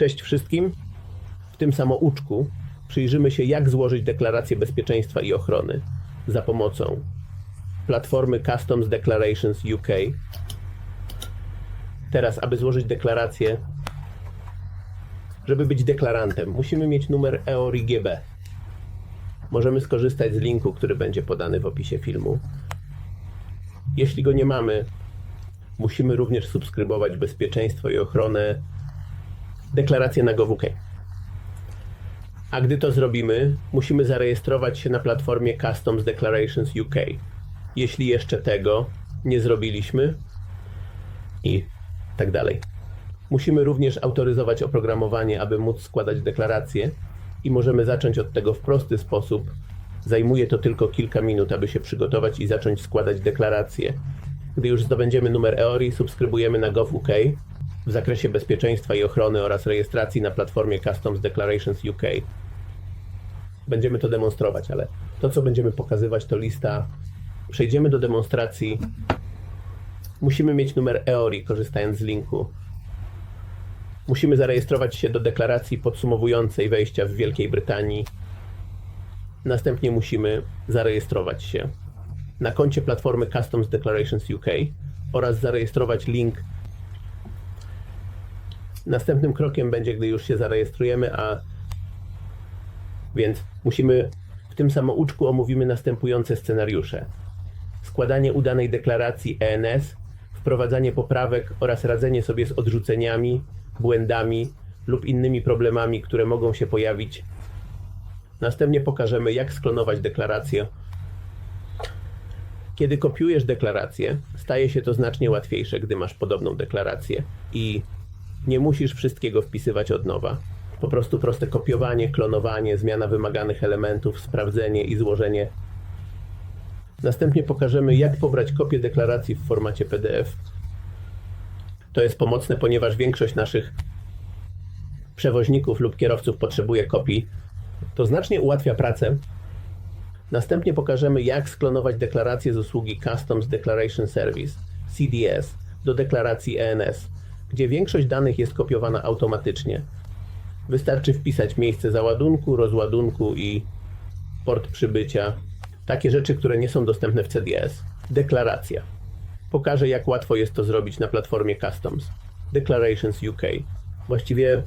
Cześć wszystkim. W tym samouczku przyjrzymy się, jak złożyć deklarację bezpieczeństwa i ochrony za pomocą platformy Customs Declarations UK. Teraz, aby złożyć deklarację, żeby być deklarantem, musimy mieć numer EORIGB. Możemy skorzystać z linku, który będzie podany w opisie filmu. Jeśli go nie mamy, musimy również subskrybować bezpieczeństwo i ochronę deklarację na GovUK. A gdy to zrobimy, musimy zarejestrować się na platformie Customs Declarations UK. Jeśli jeszcze tego nie zrobiliśmy i tak dalej. Musimy również autoryzować oprogramowanie, aby móc składać deklaracje i możemy zacząć od tego w prosty sposób. Zajmuje to tylko kilka minut, aby się przygotować i zacząć składać deklaracje. Gdy już zdobędziemy numer EORI, subskrybujemy na GovUK w zakresie bezpieczeństwa i ochrony oraz rejestracji na platformie Customs Declarations UK. Będziemy to demonstrować, ale to, co będziemy pokazywać, to lista. Przejdziemy do demonstracji. Musimy mieć numer EORI, korzystając z linku. Musimy zarejestrować się do deklaracji podsumowującej wejścia w Wielkiej Brytanii. Następnie musimy zarejestrować się na koncie platformy Customs Declarations UK oraz zarejestrować link. Następnym krokiem będzie, gdy już się zarejestrujemy, a więc musimy w tym samouczku omówimy następujące scenariusze: składanie udanej deklaracji ENS, wprowadzanie poprawek oraz radzenie sobie z odrzuceniami, błędami lub innymi problemami, które mogą się pojawić. Następnie pokażemy, jak sklonować deklarację. Kiedy kopiujesz deklarację, staje się to znacznie łatwiejsze, gdy masz podobną deklarację i nie musisz wszystkiego wpisywać od nowa. Po prostu proste kopiowanie, klonowanie, zmiana wymaganych elementów, sprawdzenie i złożenie. Następnie pokażemy, jak pobrać kopię deklaracji w formacie PDF. To jest pomocne, ponieważ większość naszych przewoźników lub kierowców potrzebuje kopii. To znacznie ułatwia pracę. Następnie pokażemy, jak sklonować deklarację z usługi Customs Declaration Service CDS do deklaracji ENS, gdzie większość danych jest kopiowana automatycznie. Wystarczy wpisać miejsce załadunku, rozładunku i port przybycia. Takie rzeczy, które nie są dostępne w CDS. Deklaracja. Pokażę, jak łatwo jest to zrobić na platformie Customs. Declarations UK. Właściwie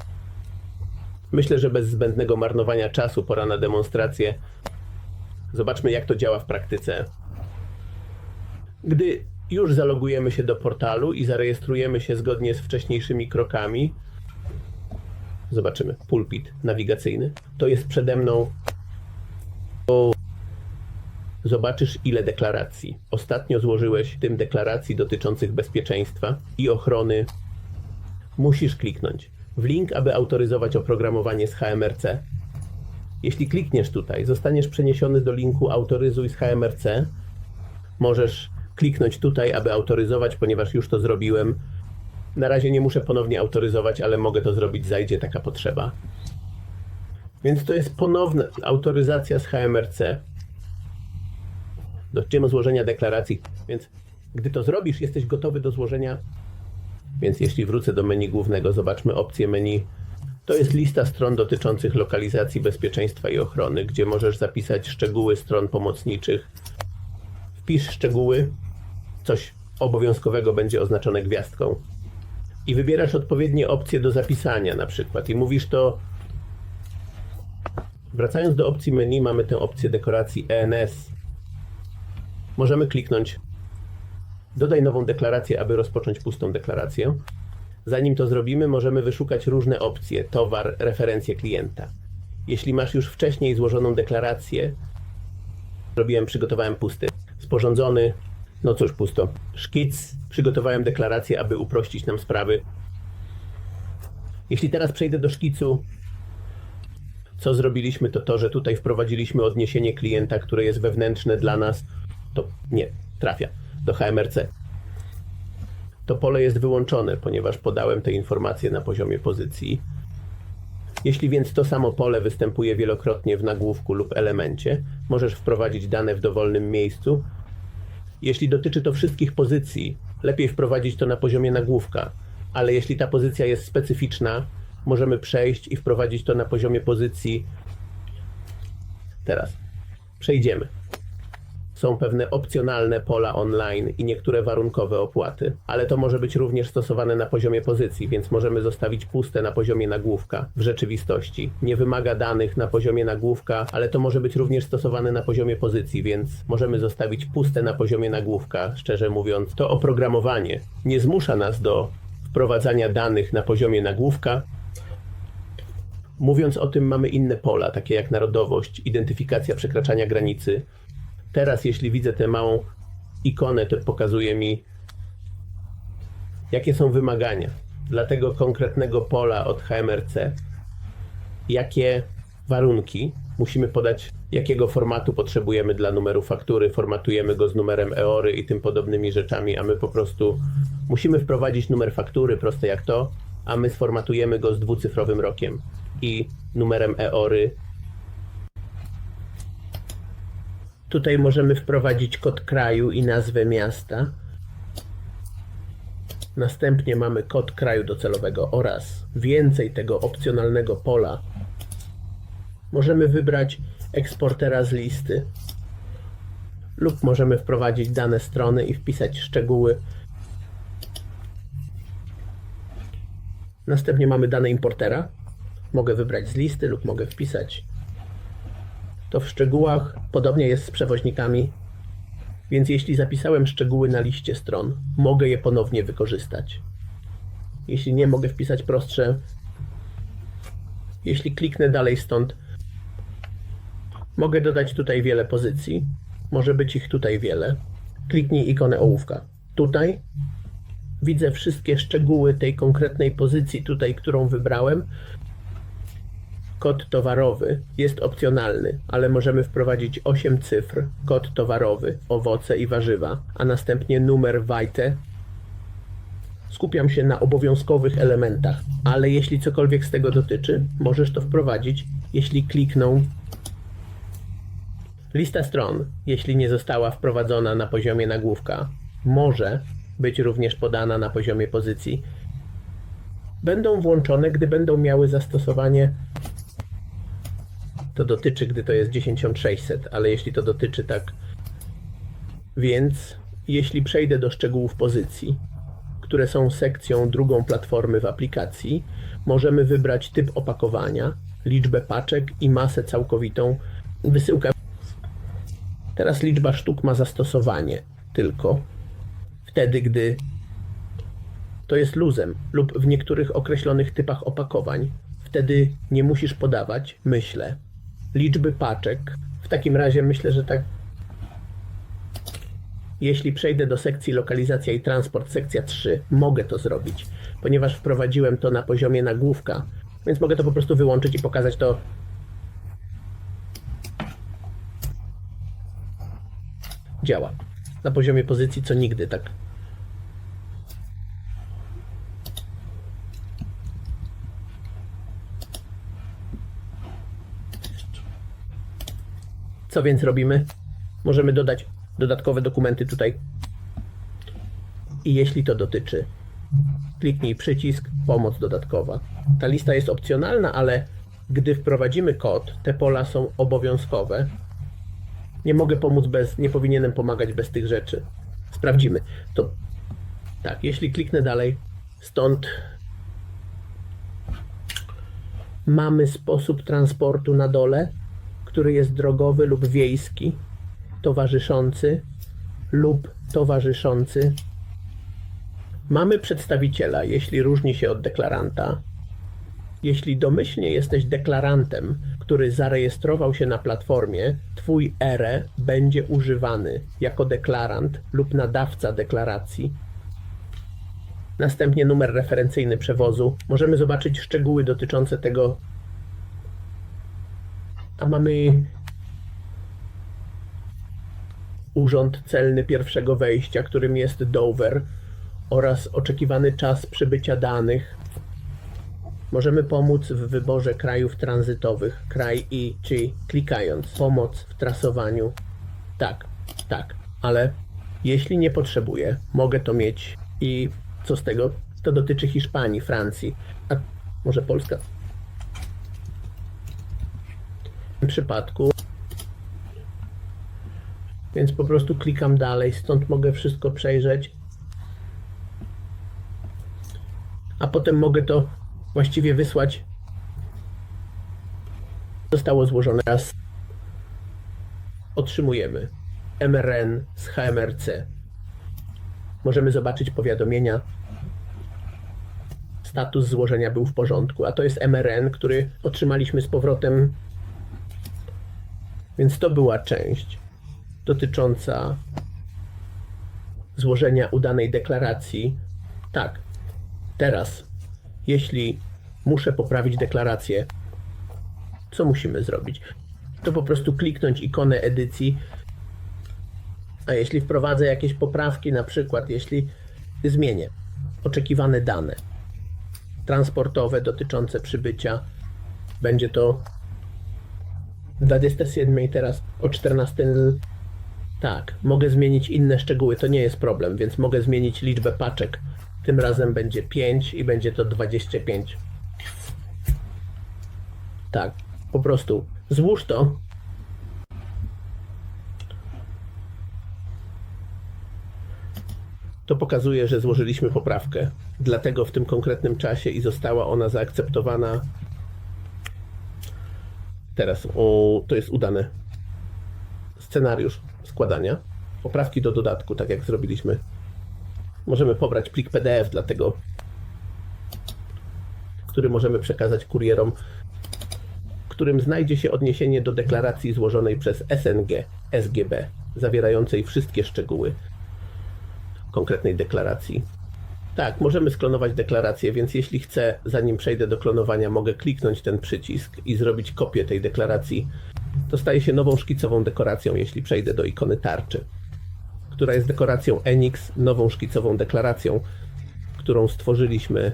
myślę, że bez zbędnego marnowania czasu pora na demonstrację. Zobaczmy, jak to działa w praktyce. Gdy już zalogujemy się do portalu i zarejestrujemy się zgodnie z wcześniejszymi krokami, zobaczymy, pulpit nawigacyjny, to jest przede mną. Zobaczysz, ile deklaracji ostatnio złożyłeś, tym deklaracji dotyczących bezpieczeństwa i ochrony. Musisz kliknąć w link, aby autoryzować oprogramowanie z HMRC. Jeśli klikniesz tutaj, zostaniesz przeniesiony do linku Autoryzuj z HMRC. Możesz kliknąć tutaj, aby autoryzować, ponieważ już to zrobiłem. Na razie nie muszę ponownie autoryzować, ale mogę to zrobić, zajdzie taka potrzeba. Więc to jest ponowna autoryzacja z HMRC. Doczymy złożenia deklaracji. Więc gdy to zrobisz, jesteś gotowy do złożenia. Więc jeśli wrócę do menu głównego, zobaczmy opcję menu. To jest lista stron dotyczących lokalizacji bezpieczeństwa i ochrony, gdzie możesz zapisać szczegóły stron pomocniczych. Wpisz szczegóły, coś obowiązkowego będzie oznaczone gwiazdką. I wybierasz odpowiednie opcje do zapisania na przykład i mówisz to Wracając do opcji menu, mamy tę opcję dekoracji ENS. Możemy kliknąć Dodaj nową deklarację, aby rozpocząć pustą deklarację. Zanim to zrobimy, możemy wyszukać różne opcje: towar, referencje klienta. Jeśli masz już wcześniej złożoną deklarację, zrobiłem, przygotowałem pusty, sporządzony, no cóż, pusto, szkic, przygotowałem deklarację, aby uprościć nam sprawy. Jeśli teraz przejdę do szkicu, co zrobiliśmy, to to, że tutaj wprowadziliśmy odniesienie klienta, które jest wewnętrzne dla nas, to nie trafia do HMRC. To pole jest wyłączone, ponieważ podałem te informacje na poziomie pozycji. Jeśli więc to samo pole występuje wielokrotnie w nagłówku lub elemencie, możesz wprowadzić dane w dowolnym miejscu. Jeśli dotyczy to wszystkich pozycji, lepiej wprowadzić to na poziomie nagłówka, ale jeśli ta pozycja jest specyficzna, możemy przejść i wprowadzić to na poziomie pozycji. Teraz przejdziemy. Są pewne opcjonalne pola online i niektóre warunkowe opłaty, ale to może być również stosowane na poziomie pozycji, więc możemy zostawić puste na poziomie nagłówka w rzeczywistości. Nie wymaga danych na poziomie nagłówka, ale to może być również stosowane na poziomie pozycji, więc możemy zostawić puste na poziomie nagłówka. Szczerze mówiąc, to oprogramowanie nie zmusza nas do wprowadzania danych na poziomie nagłówka, Mówiąc o tym, mamy inne pola, takie jak narodowość, identyfikacja przekraczania granicy. Teraz, jeśli widzę tę małą ikonę, to pokazuje mi, jakie są wymagania dla tego konkretnego pola od HMRC, jakie warunki musimy podać, jakiego formatu potrzebujemy dla numeru faktury, formatujemy go z numerem EORY i tym podobnymi rzeczami, a my po prostu musimy wprowadzić numer faktury, proste jak to, a my sformatujemy go z dwucyfrowym rokiem i numerem EORY. Tutaj możemy wprowadzić kod kraju i nazwę miasta. Następnie mamy kod kraju docelowego oraz więcej tego opcjonalnego pola. Możemy wybrać eksportera z listy lub możemy wprowadzić dane strony i wpisać szczegóły. Następnie mamy dane importera. Mogę wybrać z listy lub mogę wpisać to w szczegółach. Podobnie jest z przewoźnikami. Więc jeśli zapisałem szczegóły na liście stron, mogę je ponownie wykorzystać. Jeśli nie, mogę wpisać prostsze. Jeśli kliknę dalej stąd, mogę dodać tutaj wiele pozycji. Może być ich tutaj wiele. Kliknij ikonę ołówka. Tutaj widzę wszystkie szczegóły tej konkretnej pozycji tutaj, którą wybrałem. Kod towarowy jest opcjonalny, ale możemy wprowadzić 8 cyfr, kod towarowy, owoce i warzywa, a następnie numer WAJTE. Skupiam się na obowiązkowych elementach, ale jeśli cokolwiek z tego dotyczy, możesz to wprowadzić, jeśli klikną Lista stron, jeśli nie została wprowadzona na poziomie nagłówka, może być również podana na poziomie pozycji. Będą włączone, gdy będą miały zastosowanie to dotyczy, gdy to jest 10600, ale jeśli to dotyczy tak. Więc jeśli przejdę do szczegółów pozycji, które są sekcją drugą platformy w aplikacji, możemy wybrać typ opakowania, liczbę paczek i masę całkowitą. Wysyłka. Teraz liczba sztuk ma zastosowanie tylko wtedy, gdy to jest luzem lub w niektórych określonych typach opakowań. Wtedy nie musisz podawać, myślę, liczby paczek. W takim razie myślę, że tak. Jeśli przejdę do sekcji lokalizacja i transport, sekcja 3, mogę to zrobić, ponieważ wprowadziłem to na poziomie nagłówka, więc mogę to po prostu wyłączyć i pokazać to. Działa. Na poziomie pozycji, co nigdy tak Co więc robimy? Możemy dodać dodatkowe dokumenty tutaj. I jeśli to dotyczy, kliknij przycisk Pomoc dodatkowa. Ta lista jest opcjonalna, ale gdy wprowadzimy kod, te pola są obowiązkowe. Nie mogę pomóc bez, nie powinienem pomagać bez tych rzeczy. Sprawdzimy. To tak, jeśli kliknę dalej, stąd mamy sposób transportu na dole który jest drogowy lub wiejski, towarzyszący lub towarzyszący. Mamy przedstawiciela, jeśli różni się od deklaranta. Jeśli domyślnie jesteś deklarantem, który zarejestrował się na platformie, Twój ERE będzie używany jako deklarant lub nadawca deklaracji. Następnie numer referencyjny przewozu. Możemy zobaczyć szczegóły dotyczące tego, mamy urząd celny pierwszego wejścia, którym jest Dover oraz oczekiwany czas przybycia danych. Możemy pomóc w wyborze krajów tranzytowych, kraj i czy klikając pomoc w trasowaniu. Tak, tak, ale jeśli nie potrzebuję, mogę to mieć i co z tego? To dotyczy Hiszpanii, Francji. A Może Polska? W tym przypadku. Więc po prostu klikam dalej, stąd mogę wszystko przejrzeć. A potem mogę to właściwie wysłać. Zostało złożone raz. Otrzymujemy MRN z HMRC. Możemy zobaczyć powiadomienia. Status złożenia był w porządku, a to jest MRN, który otrzymaliśmy z powrotem. Więc to była część dotycząca złożenia udanej deklaracji. Tak, teraz, jeśli muszę poprawić deklarację, co musimy zrobić? To po prostu kliknąć ikonę edycji. A jeśli wprowadzę jakieś poprawki, na przykład jeśli zmienię oczekiwane dane transportowe dotyczące przybycia, będzie to 27 teraz o 14. Tak, mogę zmienić inne szczegóły, to nie jest problem, więc mogę zmienić liczbę paczek. Tym razem będzie 5 i będzie to 25. Tak, po prostu złóż to. To pokazuje, że złożyliśmy poprawkę. Dlatego w tym konkretnym czasie i została ona zaakceptowana. Teraz o, to jest udany scenariusz składania. Poprawki do dodatku, tak jak zrobiliśmy. Możemy pobrać plik PDF, dlatego który możemy przekazać kurierom w którym znajdzie się odniesienie do deklaracji złożonej przez SNG SGB, zawierającej wszystkie szczegóły konkretnej deklaracji. Tak, możemy sklonować deklarację, więc jeśli chcę, zanim przejdę do klonowania, mogę kliknąć ten przycisk i zrobić kopię tej deklaracji. To staje się nową szkicową dekoracją, jeśli przejdę do ikony tarczy, która jest dekoracją Enix, nową szkicową deklaracją, którą stworzyliśmy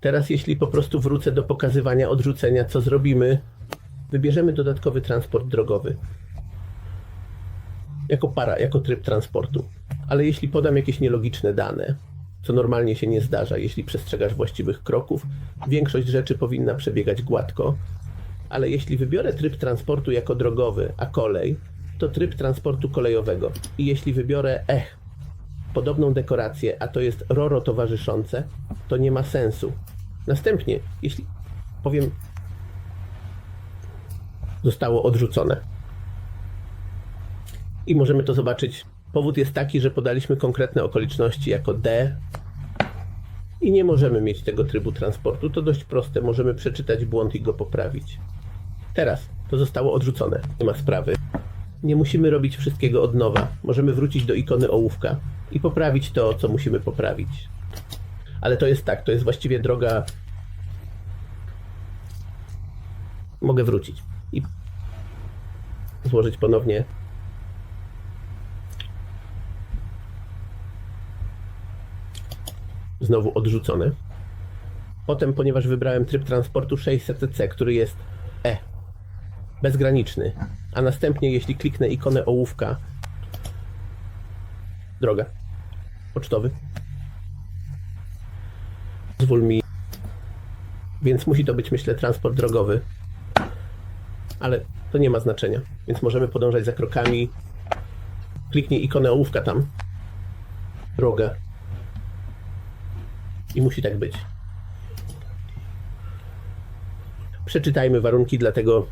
Teraz, jeśli po prostu wrócę do pokazywania odrzucenia, co zrobimy? Wybierzemy dodatkowy transport drogowy. Jako para, jako tryb transportu. Ale jeśli podam jakieś nielogiczne dane, co normalnie się nie zdarza, jeśli przestrzegasz właściwych kroków, większość rzeczy powinna przebiegać gładko. Ale jeśli wybiorę tryb transportu jako drogowy, a kolej, to tryb transportu kolejowego. I jeśli wybiorę ech, podobną dekorację, a to jest roro towarzyszące, to nie ma sensu. Następnie, jeśli powiem, zostało odrzucone. I możemy to zobaczyć. Powód jest taki, że podaliśmy konkretne okoliczności jako D i nie możemy mieć tego trybu transportu. To dość proste. Możemy przeczytać błąd i go poprawić. Teraz to zostało odrzucone. Nie ma sprawy. Nie musimy robić wszystkiego od nowa. Możemy wrócić do ikony ołówka i poprawić to, co musimy poprawić. Ale to jest tak, to jest właściwie droga. Mogę wrócić i złożyć ponownie. Znowu odrzucone. Potem, ponieważ wybrałem tryb transportu 600C, który jest E, bezgraniczny, a następnie, jeśli kliknę ikonę ołówka, droga, pocztowy, pozwól mi, więc musi to być, myślę, transport drogowy, ale to nie ma znaczenia, więc możemy podążać za krokami. Kliknij ikonę ołówka tam, droga i musi tak być. Przeczytajmy warunki, dlatego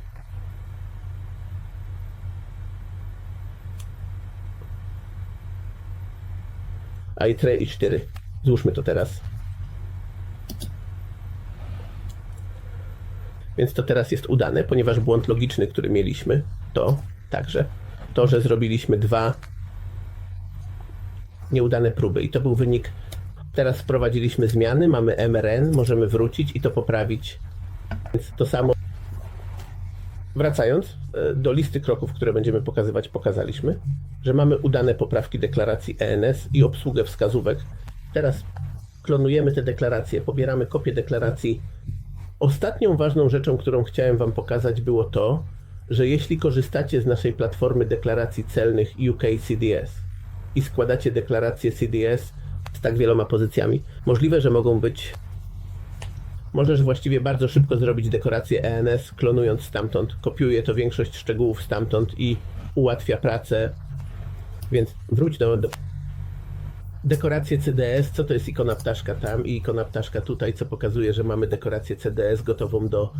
a i 3 i 4. Złóżmy to teraz. Więc to teraz jest udane, ponieważ błąd logiczny, który mieliśmy, to także to, że zrobiliśmy dwa nieudane próby i to był wynik. Teraz wprowadziliśmy zmiany, mamy MRN, możemy wrócić i to poprawić. Więc to samo. Wracając e, do listy kroków, które będziemy pokazywać, pokazaliśmy, że mamy udane poprawki deklaracji ENS i obsługę wskazówek. Teraz klonujemy te deklaracje, pobieramy kopię deklaracji. Ostatnią ważną rzeczą, którą chciałem Wam pokazać, było to, że jeśli korzystacie z naszej platformy deklaracji celnych UK CDS i składacie deklarację CDS, tak wieloma pozycjami. Możliwe, że mogą być. Możesz właściwie bardzo szybko zrobić dekorację ENS, klonując stamtąd. Kopiuje to większość szczegółów stamtąd i ułatwia pracę. Więc wróć do, do dekoracje CDS. Co to jest ikona ptaszka tam i ikona ptaszka tutaj, co pokazuje, że mamy dekorację CDS gotową do.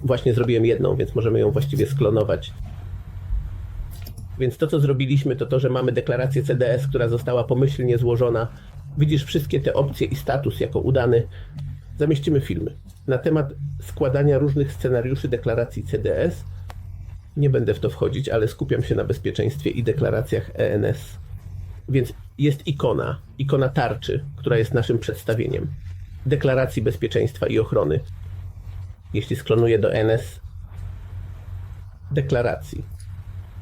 Właśnie zrobiłem jedną, więc możemy ją właściwie sklonować. Więc to, co zrobiliśmy, to to, że mamy deklarację CDS, która została pomyślnie złożona. Widzisz wszystkie te opcje i status jako udany. Zamieścimy filmy. Na temat składania różnych scenariuszy deklaracji CDS nie będę w to wchodzić, ale skupiam się na bezpieczeństwie i deklaracjach ENS. Więc jest ikona, ikona tarczy, która jest naszym przedstawieniem deklaracji bezpieczeństwa i ochrony. Jeśli sklonuję do ENS deklaracji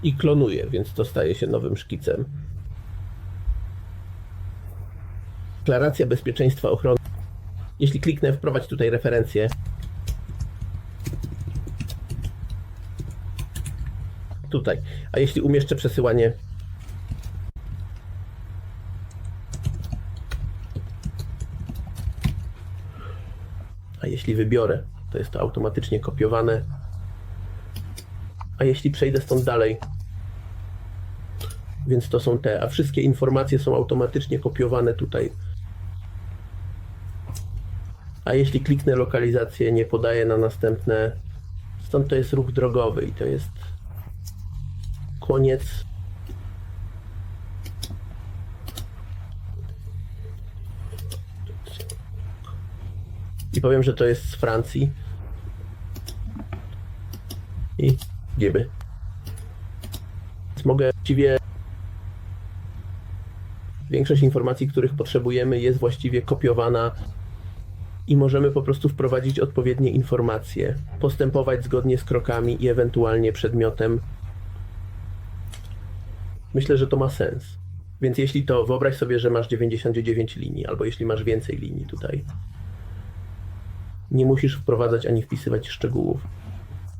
i klonuję, więc to staje się nowym szkicem. Deklaracja bezpieczeństwa ochrony. Jeśli kliknę wprowadź tutaj referencję, tutaj. A jeśli umieszczę przesyłanie A jeśli wybiorę, to jest to automatycznie kopiowane. A jeśli przejdę stąd dalej, więc to są te, a wszystkie informacje są automatycznie kopiowane tutaj. A jeśli kliknę lokalizację, nie podaję na następne. Stąd to jest ruch drogowy i to jest koniec. I powiem, że to jest z Francji. I gieby. Więc mogę właściwie. Większość informacji, których potrzebujemy, jest właściwie kopiowana i możemy po prostu wprowadzić odpowiednie informacje, postępować zgodnie z krokami i ewentualnie przedmiotem. Myślę, że to ma sens. Więc jeśli to, wyobraź sobie, że masz 99 linii, albo jeśli masz więcej linii tutaj, nie musisz wprowadzać ani wpisywać szczegółów.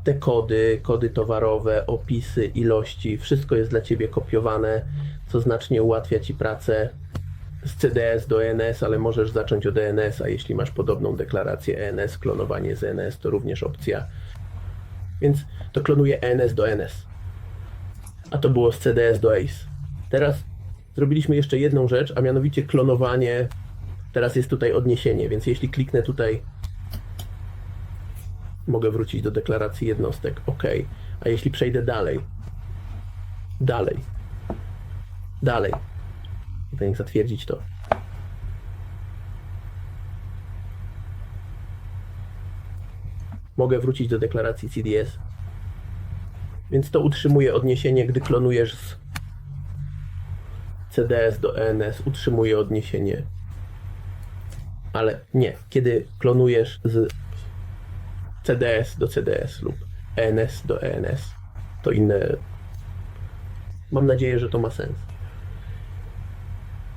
Te kody, kody towarowe, opisy, ilości, wszystko jest dla ciebie kopiowane, co znacznie ułatwia ci pracę z CDS do ENS, ale możesz zacząć od ENS, a jeśli masz podobną deklarację ENS, klonowanie z ENS to również opcja. Więc to klonuje ENS do ENS. A to było z CDS do ACE. Teraz zrobiliśmy jeszcze jedną rzecz, a mianowicie klonowanie. Teraz jest tutaj odniesienie, więc jeśli kliknę tutaj mogę wrócić do deklaracji jednostek. OK. A jeśli przejdę dalej, dalej, dalej, niech zatwierdzić to. Mogę wrócić do deklaracji CDS. Więc to utrzymuje odniesienie, gdy klonujesz z CDS do ENS, utrzymuje odniesienie. Ale nie, kiedy klonujesz z CDS do CDS lub ENS do ENS. To inne. Mam nadzieję, że to ma sens.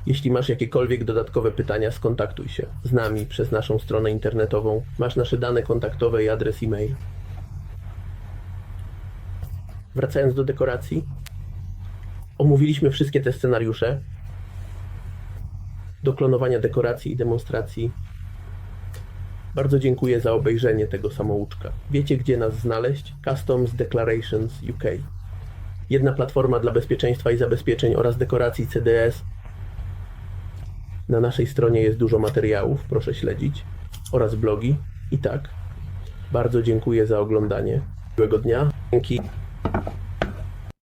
Jeśli masz jakiekolwiek dodatkowe pytania, skontaktuj się z nami przez naszą stronę internetową. Masz nasze dane kontaktowe i adres e-mail. Wracając do dekoracji, omówiliśmy wszystkie te scenariusze do klonowania dekoracji i demonstracji bardzo dziękuję za obejrzenie tego samouczka. Wiecie, gdzie nas znaleźć? Customs Declarations UK. Jedna platforma dla bezpieczeństwa i zabezpieczeń oraz dekoracji CDS. Na naszej stronie jest dużo materiałów, proszę śledzić, oraz blogi. I tak, bardzo dziękuję za oglądanie. Miłego dnia. Dzięki.